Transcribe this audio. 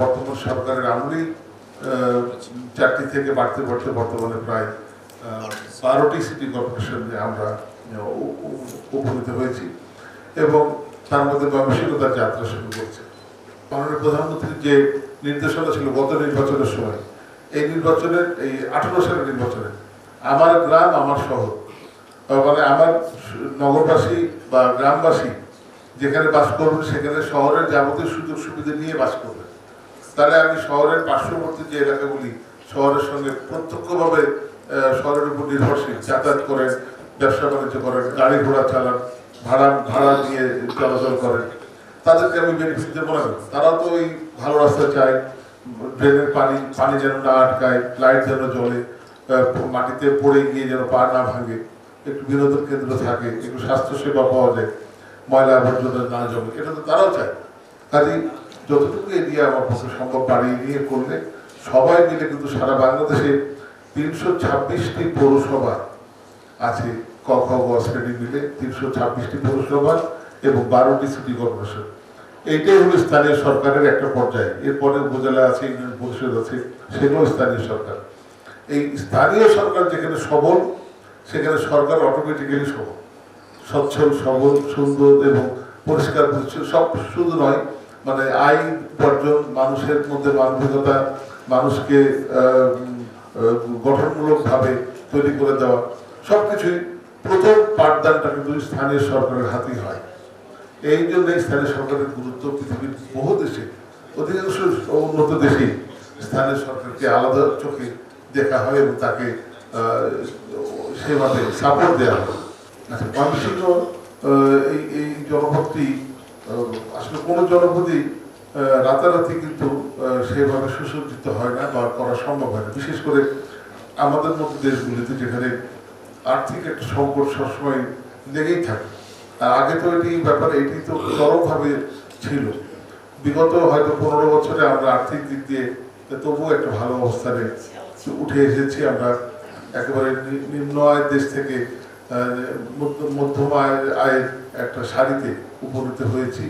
বর্তমান সরকারের আমলেই চারটি থেকে বাড়তে বাড়তে বর্তমানে প্রায় বারোটি সিটি কর্পোরেশনে আমরা উপনীত হয়েছি এবং তার মধ্যে ময়মনসিংহ তার যাত্রা শুরু করছে। মাননীয় প্রধানমন্ত্রীর যে নির্দেশনা ছিল গত নির্বাচনের সময়, এই নির্বাচনের, এই আঠারো সালের নির্বাচনে আমার গ্রাম, আমার শহর মানে আমার নগরবাসী বা গ্রামবাসী যেখানে বাস করবেন, সেখানে শহরের যাবতীয় সুযোগ সুবিধা নিয়ে বাস করবেন। তাহলে আমি শহরের পার্শ্ববর্তী যে এলাকাগুলি শহরের সঙ্গে প্রত্যক্ষভাবে শহরের উপর নির্ভরশীল, যাতায়াত করেন, ব্যবসা বাণিজ্য করেন, গাড়ি ঘোড়া চালান, ভাড়া ভাড়া দিয়ে চলাচল করেন, তাদেরকে আমি বেনিফিট দেবো না? তারাও তো ওই ভালো রাস্তা চায়, ড্রেনের পানি পানি যেন না আটকায়, লাইট যেন জ্বলে মাটিতে পড়ে গিয়ে যেন পা না ভাঙে, একটু বিনোদন কেন্দ্র থাকে, একটু স্বাস্থ্যসেবা পাওয়া যায়, ময়লা আবর্জনা না জমে, এটা তো তারাও চায় কাজেই যতটুকু এগিয়ে আমার পক্ষে সম্ভব বাড়িয়ে নিয়ে করলে, সবাই মিলে কিন্তু সারা বাংলাদেশে তিনশো ছাব্বিশটি পৌরসভা আছে ক খ শ্রেণি মিলে তিনশো ছাব্বিশটি পৌরসভা এবং বারোটি সিটি কর্পোরেশন। এইটাই হলো স্থানীয় সরকারের একটা পর্যায়ে। এরপরে উপজেলা আছে, ইউনিয়ন পরিষদ আছে, সেগুলো স্থানীয় সরকার। এই স্থানীয় সরকার যেখানে সবল, সেখানে সরকার অটোমেটিক্যালি সবল। সচ্ছল সবল, সুন্দর এবং পরিষ্কার পরিচ্ছন্ন, সব শুধু নয় মানে আইন উপার্জন মানুষের মধ্যে মানবিকতা মানুষকে গঠনমূলকভাবে তৈরি করে দেওয়া সবকিছুই প্রথম পাঠদানটা কিন্তু স্থানীয় সরকারের হাতেই হয়। এই জন্য স্থানীয় সরকারের গুরুত্ব পৃথিবীর বহু দেশে অধিকাংশ উন্নত দেশে স্থানীয় সরকারকে আলাদা চোখে দেখা হয় এবং তাকে সেভাবে সাপোর্ট দেওয়া হয়। আচ্ছা আহ, এই আহ, আসলে কোনো জনপদই রাতারাতি কিন্তু সেভাবে সুসজ্জিত হয় না বা করা সম্ভব হয় বিশেষ করে আমাদের মতো দেশগুলিতে যেখানে আর্থিক একটা সংকট সবসময় লেগেই থাকে। আর আগে তো এটি ব্যাপারে, এটি তো চরমভাবে ছিল। বিগত হয়তো পনেরো বছরে আমরা আর্থিক দিক দিয়ে তবুও একটা ভালো অবস্থানে উঠে এসেছি। আমরা একেবারে নিম্ন আয়ের দেশ থেকে মধ্যম আয়ের একটা সারিতে উপনীত হয়েছি।